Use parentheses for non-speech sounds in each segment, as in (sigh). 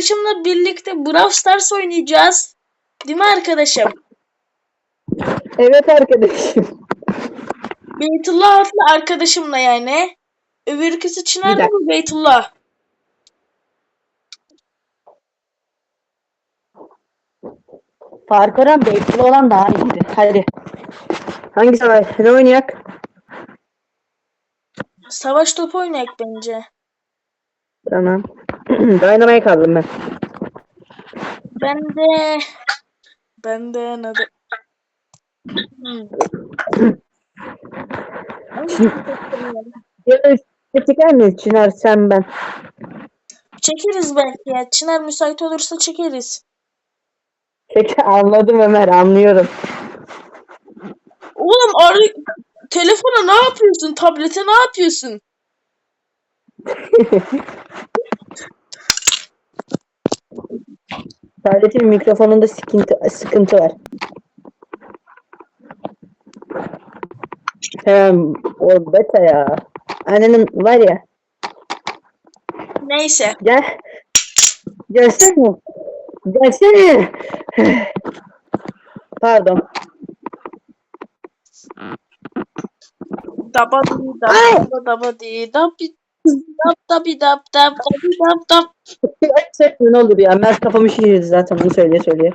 arkadaşımla birlikte Brawl Stars oynayacağız. Değil mi arkadaşım? Evet arkadaşım. Beytullah adlı arkadaşımla yani. Öbürküsü Çınar mı Beytullah? Fark oran Beytli olan daha iyiydi. Hadi. Hangisi var? Ne oynayak? Savaş topu oynayak bence. Tamam. (clears throat) Dayanamaya kaldım ben. Ben de... Ben de ne de... Ya çeker miyiz Çınar sen ben? Çekeriz belki ya. Çınar müsait olursa çekeriz. Çek anladım Ömer anlıyorum. Oğlum ar- telefona ne yapıyorsun? Tablete ne yapıyorsun? (laughs) Tabletin mikrofonunda sıkıntı, sıkıntı var. Hem o beta ya. Annenin var ya. Neyse. Gel. Gelsene. Gelsene. Pardon. Daba di dab daba daba di dab dab dab dab dabi dab dab. Ay çekme ne olur ya. Mert kafamı şişirdi zaten bunu söyleye söyleye.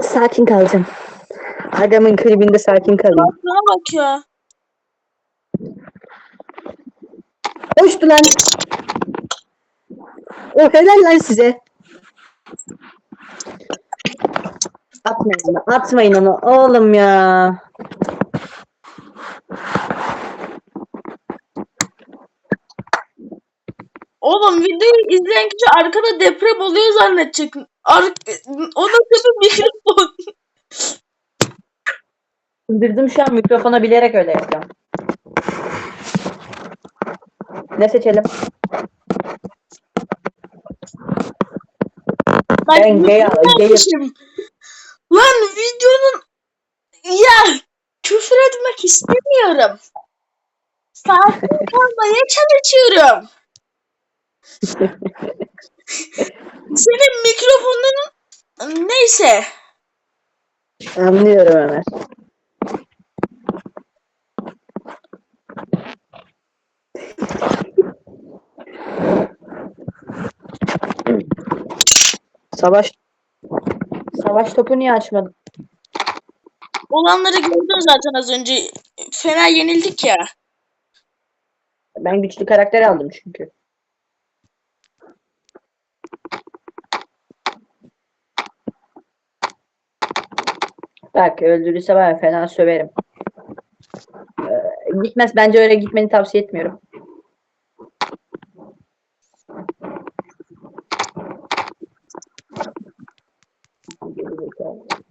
Sakin kalacağım. Adamın klibinde sakin kalayım. Şuna bak ya. Hoştu lan. O helal lan size. Atmayın onu. Atmayın onu. Oğlum ya. Oğlum videoyu izleyen kişi arkada deprem oluyor zannedecek. Ar o nasıl bir mikrofon? Kındırdım şu an mikrofona bilerek öyle yapacağım. Ne seçelim? Bak, Ben gay- gayim. yapmışım? Lan videonun ya küfür etmek istemiyorum. Sakin kalmaya çalışıyorum. Senin mikrofonun neyse. Anlıyorum Ömer. Savaş Savaş topu niye açmadın? Olanları gördün zaten az önce. Fena yenildik ya. Ben güçlü karakter aldım çünkü. Bak öldürürse var ya fena söverim. Ee, gitmez bence öyle gitmeni tavsiye etmiyorum.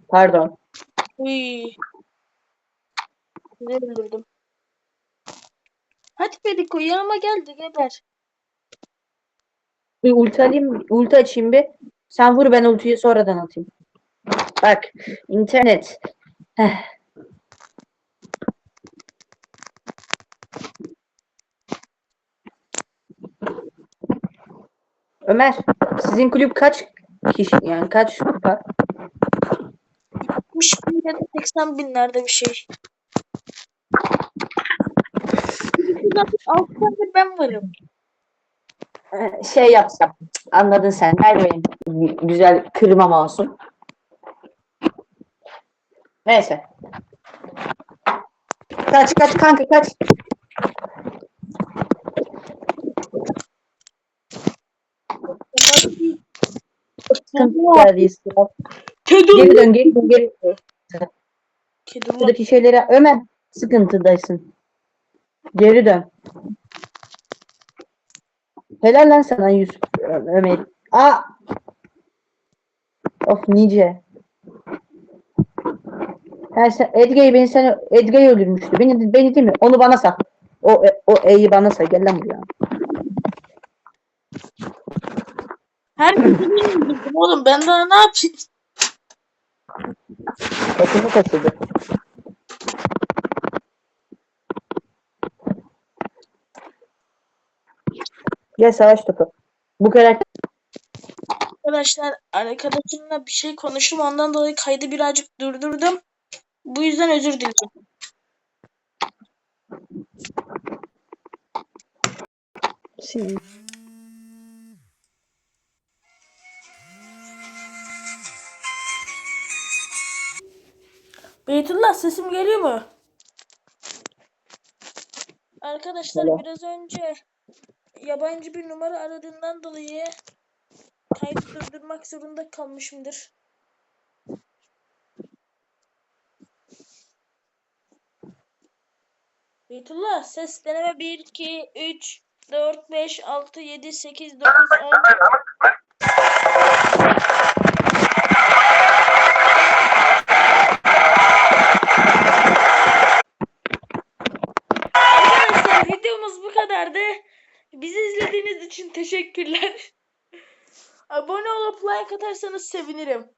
Pardon. Uy. Güzel öldürdüm. Hadi Pediko yanıma geldi geber. Bir ulti alayım, ulti açayım bir. Sen vur ben ultiyi sonradan atayım. Bak, internet. Heh. Ömer, sizin kulüp kaç kişi yani kaç kupa? 60 bin ya da 80 binlerde bir şey. Zaten alt tane ben varım. Ee, Şey yapsam. Anladın sen. Ver benim gü- güzel kırmam olsun. Neyse. Kaç kaç kanka kaç. Kedi Geri dön geri dön geri dön. Kedi var. Buradaki şeylere Ömer sıkıntıdaysın. Geri dön. Helal lan sana Yusuf Ömer. Aa! Of nice. Ha sen Edga'yı beni seni Edga'yı öldürmüştü. Beni beni değil mi? Onu bana sal. O o E'yi bana sal. Gel lan buraya. Herkesi bilmiyorum oğlum ben daha ne yapayım? Takımı kaçırdı. Gel savaş topu. Bu karakter Arkadaşlar arkadaşımla bir şey konuştum. Ondan dolayı kaydı birazcık durdurdum. Bu yüzden özür dilerim. Sil. Beytullah sesim geliyor mu? Arkadaşlar Geliyor. biraz önce yabancı bir numara aradığından dolayı kaydı durdurmak zorunda kalmışımdır. Beytullah ses deneme 1, 2, 3, 4, 5, 6, 7, 8, 9, 10. Arkadaşlar videomuz bu kadardı. Bizi izlediğiniz için teşekkürler. (laughs) Abone olup like atarsanız sevinirim.